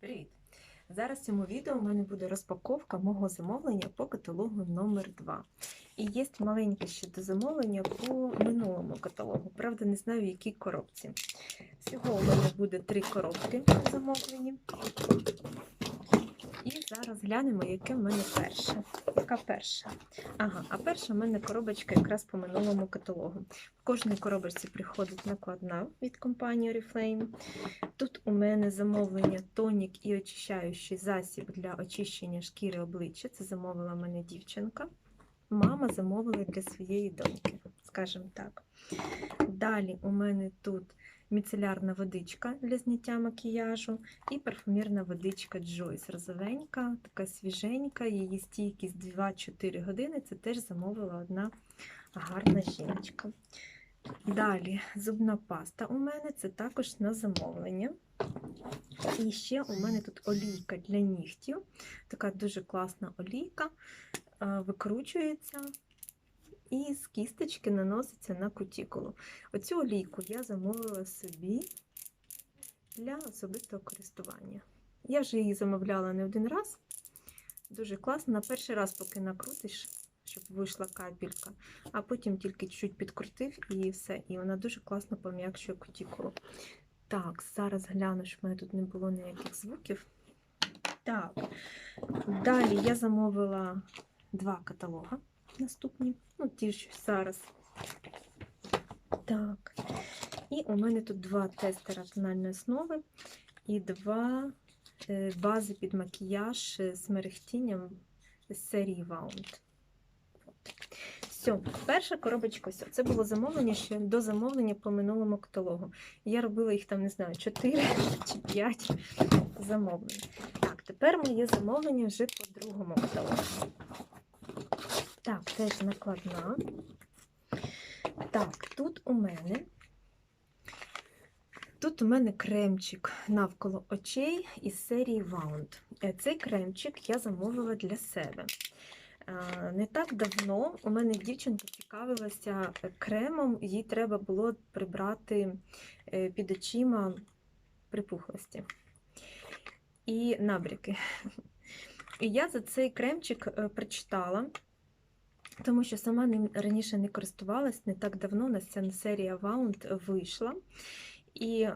Привіт! Зараз в цьому відео у мене буде розпаковка мого замовлення по каталогу номер 2 І є маленьке ще замовлення по минулому каталогу. Правда, не знаю, в якій коробці. Всього у мене буде три коробки замовлені. І зараз глянемо, яке в мене перше. Яка перша? Ага, а перша в мене коробочка якраз по минулому каталогу. В кожній коробочці приходить накладна від компанії Oriflame. Тут у мене замовлення тонік і очищаючий засіб для очищення шкіри обличчя. Це замовила мене дівчинка. Мама замовила для своєї доньки, скажімо так. Далі у мене тут міцелярна водичка для зняття макіяжу і парфумірна водичка Joyce. Розовенька, така свіженька, її стійкість 2-4 години. Це теж замовила одна гарна жіночка. Далі зубна паста у мене це також на замовлення. І ще у мене тут олійка для нігтів. Така дуже класна олійка, е, викручується і з кісточки наноситься на кутікулу. Оцю олійку я замовила собі для особистого користування. Я вже її замовляла не один раз. Дуже класно. На перший раз, поки накрутиш, щоб вийшла капелька, а потім тільки чуть підкрутив і все. І вона дуже класно пом'якшує кутікулу. Так, зараз гляну, щоб в мене тут не було ніяких звуків. Так, далі я замовила два каталога наступні. Ну, ті ж зараз. Так. І у мене тут два тестера тональної основи і два е, бази під макіяж з мерехтінням з серії Wound. Все, перша коробочка, все. Це було замовлення ще до замовлення по минулому каталогу. Я робила їх там, не знаю, 4 чи 5 замовлень. Так, тепер моє замовлення вже по другому каталогу. Так, теж накладна. Так, тут у мене. Тут у мене кремчик навколо очей із серії Wound. Е, Цей кремчик я замовила для себе. Е, Не так давно у мене дівчинка цікавилася кремом, їй треба було прибрати е, під очима припухлості і набряки. І я за цей кремчик прочитала, тому що сама ним раніше не користувалась, не так давно на ця серія Wound вийшла. І, е,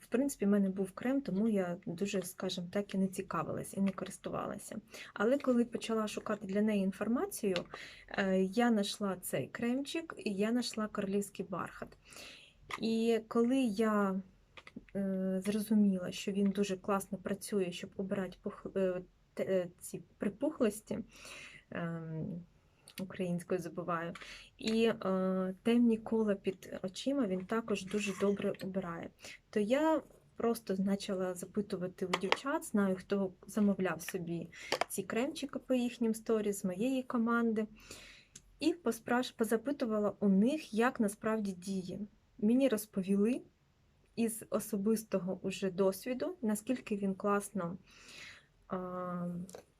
в принципі, в мене був крем, тому я дуже, скажімо так, і не цікавилась і не користувалася. Але коли почала шукати для неї інформацію, е, я знайшла цей кремчик і я знайшла королівський бархат. І коли я е, зрозуміла, що він дуже класно працює, щоб обирати ці припухлості. Українською забуваю. І е, темні кола під очима він також дуже добре обирає. То я просто почала запитувати у дівчат, знаю, хто замовляв собі ці кремчики по їхнім сторі з моєї команди. І позапитувала у них, як насправді діє. Мені розповіли із особистого уже досвіду, наскільки він класно а,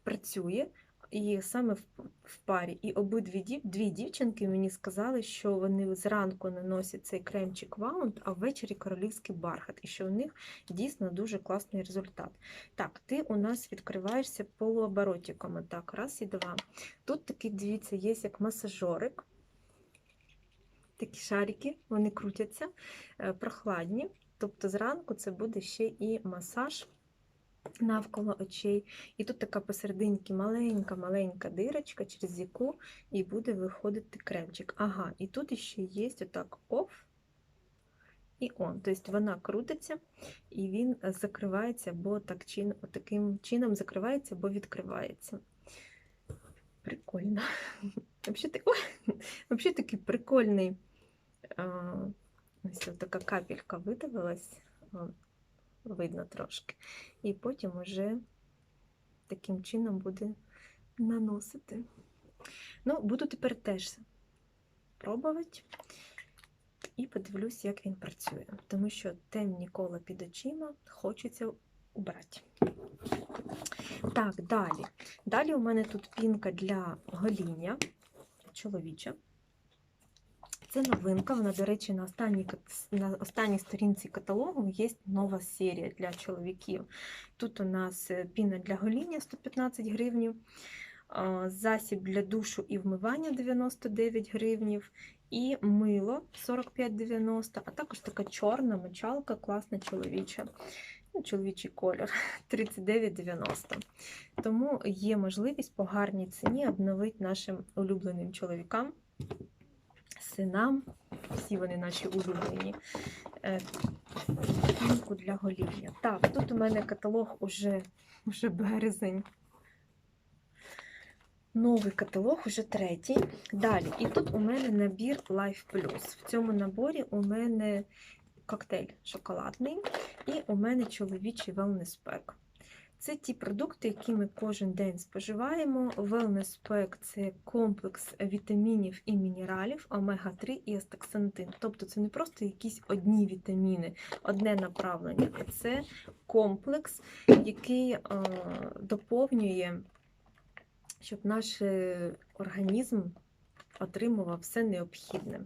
працює. І саме в, парі. І обидві дві дівчинки мені сказали, що вони зранку наносять цей кремчик Wound, а ввечері королівський бархат, і що у них дійсно дуже класний результат. Так, ти у нас відкриваєшся полуоборотиком. Так, раз і два. Тут такі, дивіться, є як масажорик. Такі шарики, вони крутяться, е, прохладні. Тобто зранку це буде ще і масаж навколо очей. І тут така посерединки маленька-маленька дирочка, через яку і буде виходити кремчик. Ага, і тут ще є отак оф і он. Тобто вона крутиться і він закривається, або так чин, таким чином закривається, або відкривається. Прикольно. Взагалі, такий прикольний. Ось така капелька видавилась. Видно трошки. І потім уже таким чином буде наносити. Ну, буду тепер теж пробувати і подивлюсь, як він працює. Тому що темні кола під очима хочеться убрати. Так, далі. Далі у мене тут пінка для гоління чоловіча. Це новинка. Вона, до речі, на останній, на останній сторінці каталогу є нова серія для чоловіків. Тут у нас е, піна для гоління 115 гривнів, засіб для душу і вмивання 99 гривнів, і мило 45,90, а також така чорна мочалка, класна чоловіча. Ну, чоловічий колір 39,90. Тому є можливість по гарній ціні обновити нашим улюбленим чоловікам, синам, всі вони наші улюблені. е, Пінку для гоління. Так, тут у мене каталог уже, уже березень. Новий каталог, уже третій. Далі. І тут у мене набір Life Plus. В цьому наборі у мене коктейль шоколадний і у мене чоловічий wellness pack. Це ті продукти, які ми кожен день споживаємо. Wellness Pack – це комплекс вітамінів і мінералів, омега-3 і астаксантин. Тобто це не просто якісь одні вітаміни, одне направлення, а це комплекс, який е, доповнює, щоб наш е, організм отримував все необхідне.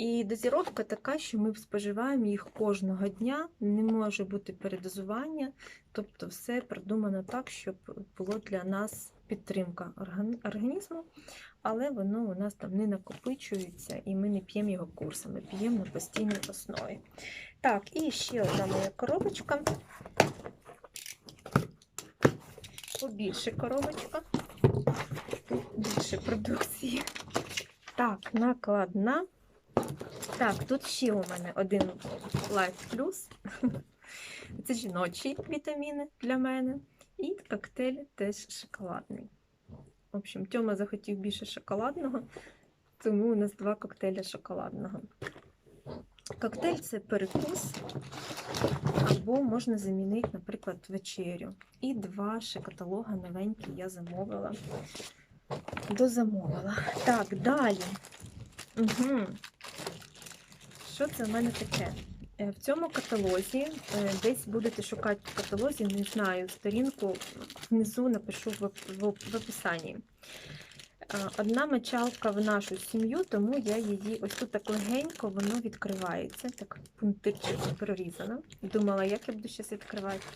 І дозіровка така, що ми споживаємо їх кожного дня, не може бути передозування, тобто все продумано так, щоб було для нас підтримка організму, але воно у нас там не накопичується і ми не п'ємо його курсами, п'ємо на постійній основі. Так, і ще одна моя коробочка. Побільше коробочка. Тут більше продукції. Так, накладна. Так, тут ще у мене один Life Plus. Це жіночі вітаміни для мене. І коктейль теж шоколадний. В общем, Тьома захотів більше шоколадного, тому у нас два коктейля шоколадного. Коктейль це перекус, або можна замінити, наприклад, вечерю. І два ще каталога новенькі я замовила. Дозамовила. Так, далі. Угу. Що це в мене таке? Е, В цьому каталозі, е, десь будете шукати в каталозі, не знаю, сторінку внизу напишу в, в, в описанні. Е, Одна мочалка в нашу сім'ю, тому я її ось тут так легенько воно відкривається. Так пунктирчик прорізано. Думала, як я буду щось відкривати.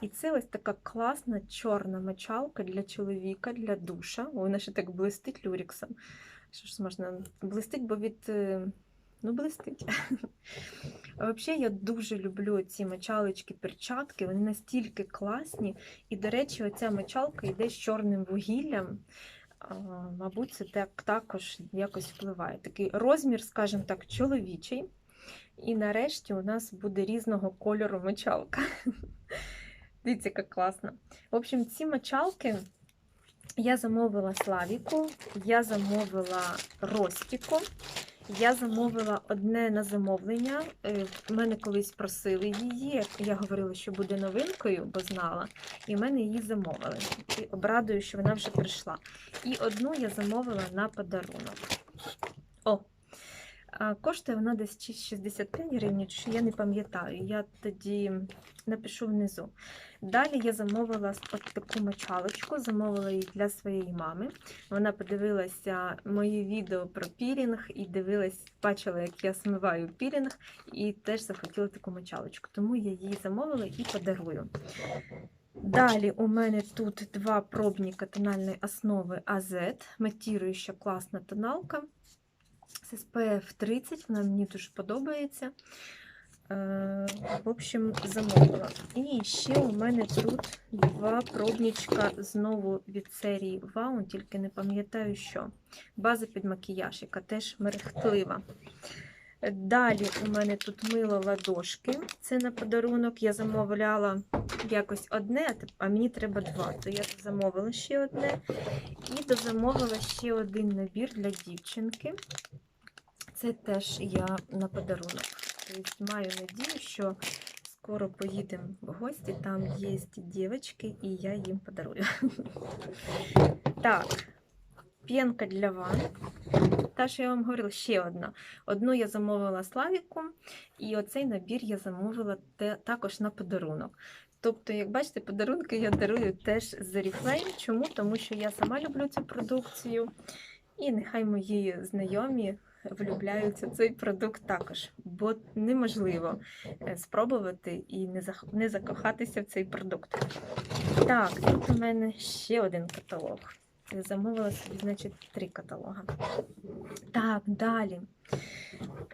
І це ось така класна чорна мочалка для чоловіка, для душа. Вона ще так блистить люріксом. Що ж можна блистить, бо від. Ну, блистить. Взагалі, я дуже люблю ці мочалочки, перчатки, вони настільки класні. І, до речі, оця мочалка йде з чорним вугіллям. Мабуть, це так, також якось впливає. Такий розмір, скажімо так, чоловічий. І нарешті у нас буде різного кольору мочалка. Дивіться, як класно. В общем, ці мочалки я замовила Славіку, я замовила Ростіку. Я замовила одне на замовлення. Е, В мене колись просили її. Я говорила, що буде новинкою, бо знала. І в мене її замовили. І обрадую, що вона вже прийшла. І одну я замовила на подарунок. О! Коштує вона десь чи 65 гривень, чи я не пам'ятаю. Я тоді напишу внизу. Далі я замовила от таку мочалочку, замовила її для своєї мами. Вона подивилася мої відео про пілінг і дивилась, бачила, як я смиваю пілінг, і теж захотіла таку мочалочку. Тому я її замовила і подарую. Далі у мене тут два пробника тональної основи AZ, матіруюча класна тоналка з SPF 30, вона мені дуже подобається. Е, В общем, замовила. І ще у мене тут два пробнічка знову від серії Ваун, тільки не пам'ятаю що. База під макіяж, яка теж мерехтлива. Далі у мене тут мило ладошки. Це на подарунок. Я замовляла якось одне, а мені треба два. То я замовила ще одне. І дозамовила ще один набір для дівчинки. Це теж я на подарунок. Тобто маю надію, що скоро поїдемо в гості, там є дівчатки, і я їм подарую. Так, п'янка для ванн. Та, що я вам говорила, ще одна. Одну я замовила Славіку, і оцей набір я замовила також на подарунок. Тобто, як бачите, подарунки я дарую теж з Oriflame. Чому? Тому що я сама люблю цю продукцію, і нехай мої знайомі влюбляються цей продукт також, бо неможливо е, спробувати і не закохатися в цей продукт. Так, тут у мене ще один каталог. Замовила собі, значить, три каталога. Так, далі.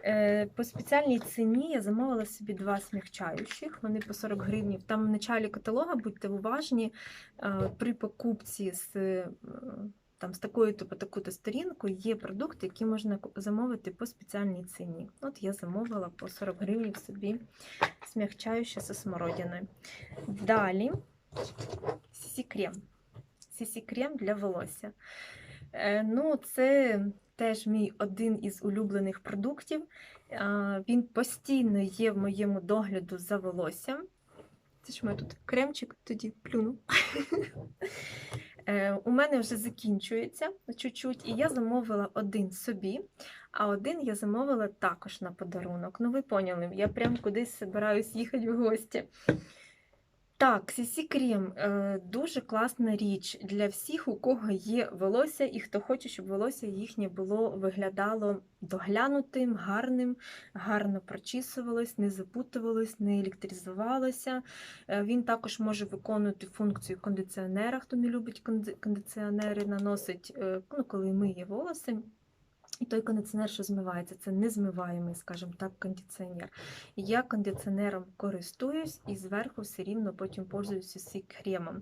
Е, По спеціальній ціні я замовила собі два смягчаючих, вони по 40 гривнів. Там в началі каталога, будьте уважні, е, при покупці з, е, там, з такою то по таку-то сторінку є продукти, які можна замовити по спеціальній ціні. От я замовила по 40 гривнів собі смягчающе зі смородиною. Далі Сісі крем. Сісі крем для волосся. Е, Ну, це теж мій один із улюблених продуктів. Він постійно є в моєму догляду за волоссям. Це ж у мене тут кремчик тоді плюну. Е, У мене вже закінчується чуть-чуть, і я замовила один собі, а один я замовила також на подарунок. Ну, ви поняли, я прям кудись збираюсь їхати в гості. Так, Сісі Крем е, дуже класна річ для всіх, у кого є волосся, і хто хоче, щоб волосся їхнє було виглядало доглянутим, гарним, гарно прочісувалось, не запутувалось, не електризувалося. Е, Він також може виконувати функцію кондиціонера, хто не любить кондиціонери, наносить, е, ну, коли миє волоси. Той кондиціонер, що змивається, це незмиваємий, скажімо так, кондиціонер. Я кондиціонером користуюсь і зверху все рівно потім пользуюся цим кремом.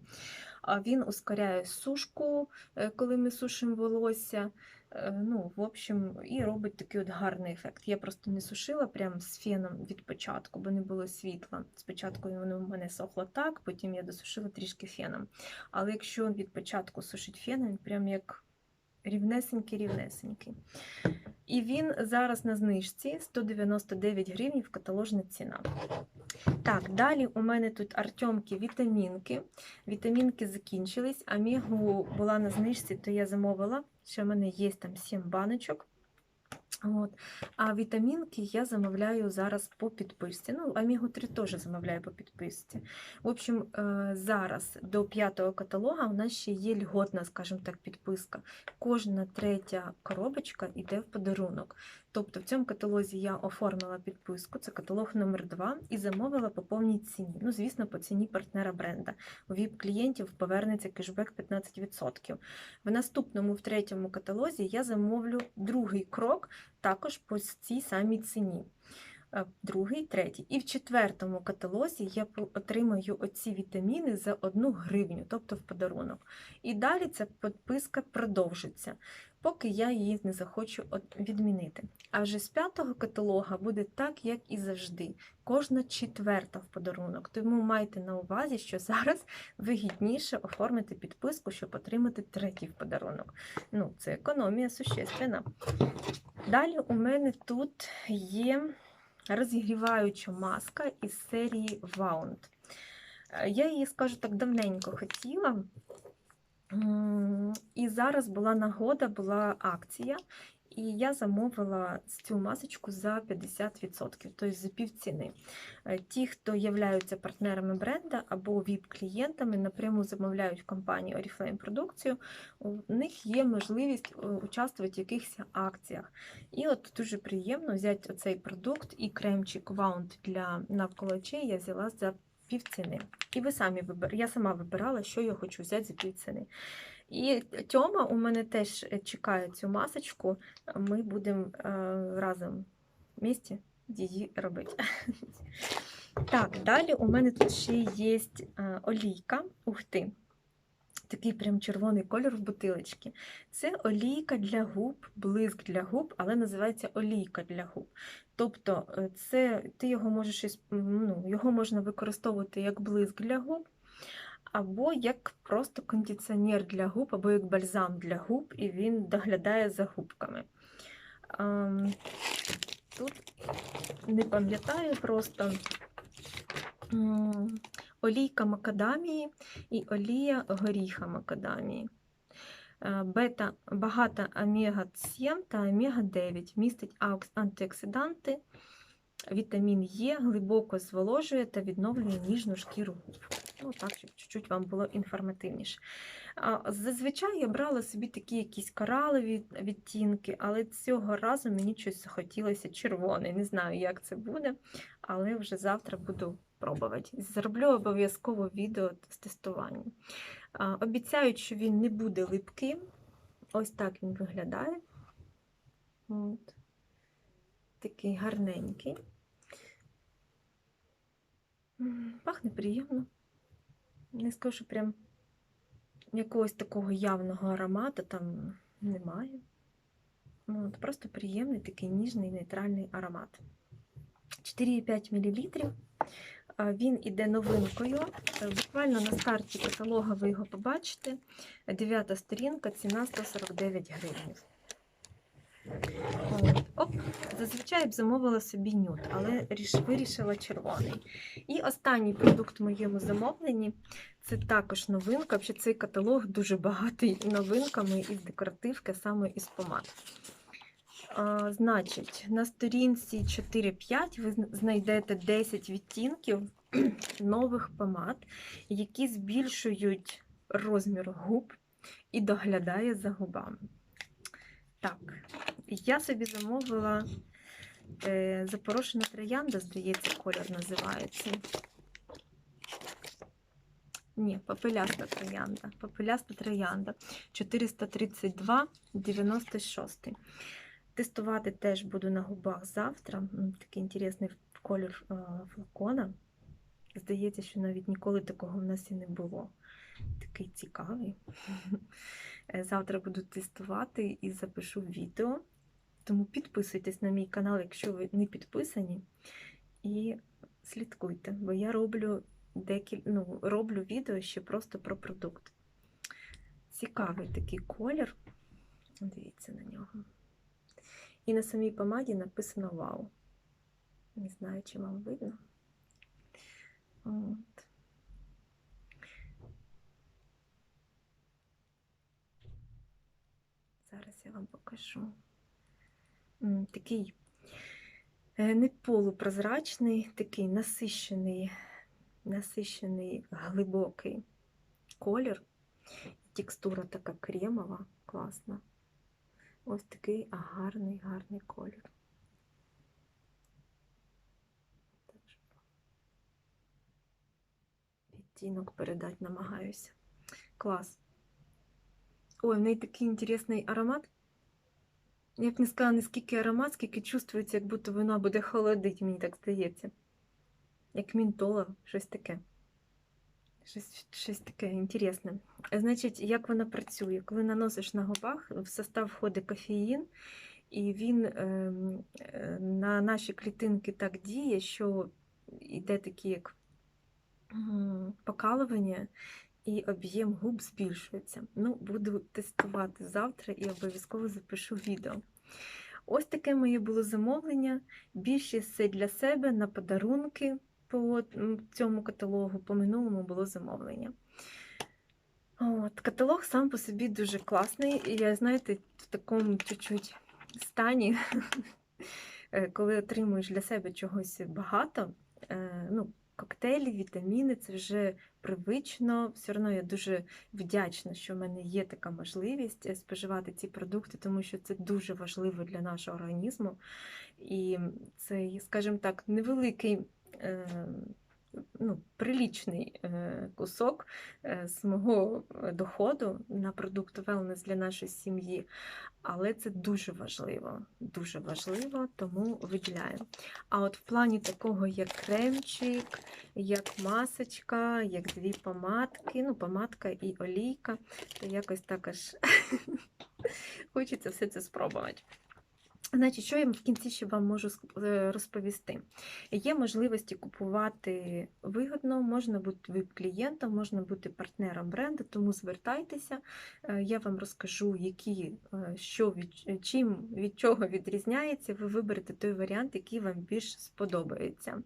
А Він ускоряє сушку, е, коли ми сушимо волосся. Е, Ну, в общем, і робить такий от гарний ефект. Я просто не сушила прям з феном від початку, бо не було світла. Спочатку воно в мене сохло так, потім я досушила трішки феном. Але якщо від початку сушить феном, він прям як рівнесенький-рівнесенький. І він зараз на знижці 199 гривень каталожна ціна. Так, далі у мене тут Артемки вітамінки. Вітамінки закінчились, а мігу була на знижці, то я замовила. що в мене є там 7 баночок. От. А вітамінки я замовляю зараз по підписці. Ну, Амігу 3 теж замовляю по підписці. В общем, е, зараз до п'ятого каталога у нас ще є льготна, скажімо так, підписка. Кожна третя коробочка йде в подарунок. Тобто в цьому каталозі я оформила підписку, це каталог номер 2 і замовила по повній ціні. Ну, звісно, по ціні партнера бренда. У ВІП-клієнтів повернеться кешбек 15%. В наступному, в третьому каталозі, я замовлю другий крок також по цій самій ціні. Е, Другий, третій. І в четвертому каталозі я отримаю оці вітаміни за одну гривню, тобто в подарунок. І далі ця підписка продовжиться, поки я її не захочу відмінити. А вже з п'ятого каталога буде так, як і завжди. Кожна четверта в подарунок. Тому майте на увазі, що зараз вигідніше оформити підписку, щоб отримати третій в подарунок. Ну, це економія существенна. Далі у мене тут є розігріваюча маска із серії Wound. Е, Я її, скажу так, давненько хотіла. І зараз була нагода, була акція, і я замовила цю масочку за 50%, тобто за півціни. Е, Ті, хто являються партнерами бренда або ВІП-клієнтами, напряму замовляють в компанії Oriflame продукцію, у них є можливість е, участвувати в якихось акціях. І от дуже приємно взяти оцей продукт і кремчик Wound для навколо очей я взяла за півціни. І ви самі вибир... я сама вибирала, що я хочу взяти за півціни. І Тьома у мене теж е, чекає цю масочку. Ми будемо е, разом в місті її робити. Так, далі у мене тут ще є е, олійка. Ух ти! Такий прям червоний кольор в бутилочці. Це олійка для губ, блиск для губ, але називається олійка для губ. Тобто, це ти його можеш ну, його можна використовувати як блиск для губ, або як просто кондиціонер для губ, або як бальзам для губ, і він доглядає за губками. Ем, Тут не пам'ятаю просто олійка макадамії і олія горіха макадамії. Е, Бета багата омега-7 та омега-9 містить антиоксиданти, вітамін Е, глибоко зволожує та відновлює ніжну шкіру губ. Ну, так, щоб чуть-чуть вам було інформативніше. Зазвичай я брала собі такі якісь коралові відтінки, але цього разу мені щось захотілося червоний. Не знаю, як це буде, але вже завтра буду пробувати. Зроблю обов'язково відео з тестуванням. А, Обіцяють, що він не буде липким. Ось так він виглядає. От. Такий гарненький. Пахне приємно. Не скажу, що прям якогось такого явного аромату там немає. Ну, от просто приємний такий ніжний нейтральний аромат. 4,5 мл. Він іде новинкою. Е, Буквально на старті каталога ви його побачите. Дев'ята сторінка, ціна 149 гривень. Оп, зазвичай б замовила собі нюд, але вирішила червоний. І останній продукт в моєму замовленні це також новинка. Взагалі цей каталог дуже багатий новинками із декоративки, саме із помад. А, значить, на сторінці 4-5 ви знайдете 10 відтінків нових помад, які збільшують розмір губ і доглядає за губами. Так, я собі замовила е, запорошена троянда, здається, колір називається. Ні, попеляста троянда. Попеляста троянда 432,96. Тестувати теж буду на губах завтра. Такий інтересний колір е, флакона. Здається, що навіть ніколи такого в нас і не було. Такий цікавий. Е, Завтра буду тестувати і запишу відео. Тому підписуйтесь на мій канал, якщо ви не підписані, і слідкуйте, бо я роблю декіль... ну, роблю відео ще просто про продукт. Цікавий такий колір. Дивіться на нього. І на самій помаді написано Вау. Не знаю, чи вам видно. От. Зараз я вам покажу. Такий е, не полупрозрачний, такий насищений, насищений глибокий колір. Текстура така кремова, класна. Ось такий гарний, гарний колір. Відтінок передати намагаюся. Клас. Ой, в неї такий інтересний аромат. Я б не сказала, не скільки аромат, скільки чувствується, як будто вона буде холодить, мені так здається. Як мінтола, щось таке. Щось, щось таке інтересне. Значить, як вона працює? Коли наносиш на губах, в состав входить кофеїн, і він ем, е, на наші клітинки так діє, що йде такі як покалування, і об'єм губ збільшується. Ну, буду тестувати завтра і обов'язково запишу відео. Ось таке моє було замовлення. Більшість все для себе на подарунки по цьому каталогу, по минулому було замовлення. От, каталог сам по собі дуже класний. І я, знаєте, в такому чуть-чуть стані, е, коли отримуєш для себе чогось багато, е, ну, коктейлі, вітаміни, це вже привично. Все одно я дуже вдячна, що в мене є така можливість е, споживати ці продукти, тому що це дуже важливо для нашого організму. І цей, скажімо так, невеликий. Е, Ну, прилічний е, кусок е, з мого доходу на продукт wellness для нашої сім'ї, але це дуже важливо, дуже важливо, тому виділяю. А от в плані такого, як кремчик, як масочка, як дві помадки, ну, помадка і олійка, то якось також хочеться все це спробувати. Значить, що я в кінці ще вам можу е, розповісти? Є можливості купувати вигодно, можна бути вип-клієнтом, можна бути партнером бренду, тому звертайтеся, Е, я вам розкажу, які, е, що від, чим від чого відрізняється, ви виберете той варіант, який вам більш сподобається.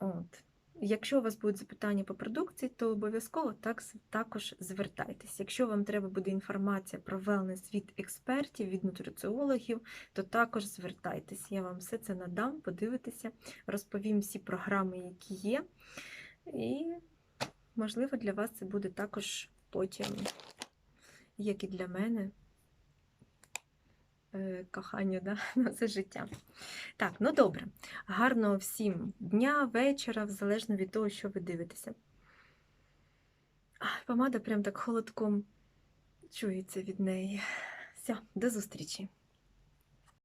От. Якщо у вас будуть запитання по продукції, то обов'язково так, також звертайтеся. Якщо вам треба буде інформація про велнес від експертів, від нутриціологів, то також звертайтеся. Я вам все це надам, подивитися, розповім всі програми, які є. І можливо, для вас це буде також потім, як і для мене, кохання да? на це життя. Так, ну добре. Гарного всім дня, вечора, залежно від того, що ви дивитеся. Помада прям так холодком чується від неї. Все, до зустрічі!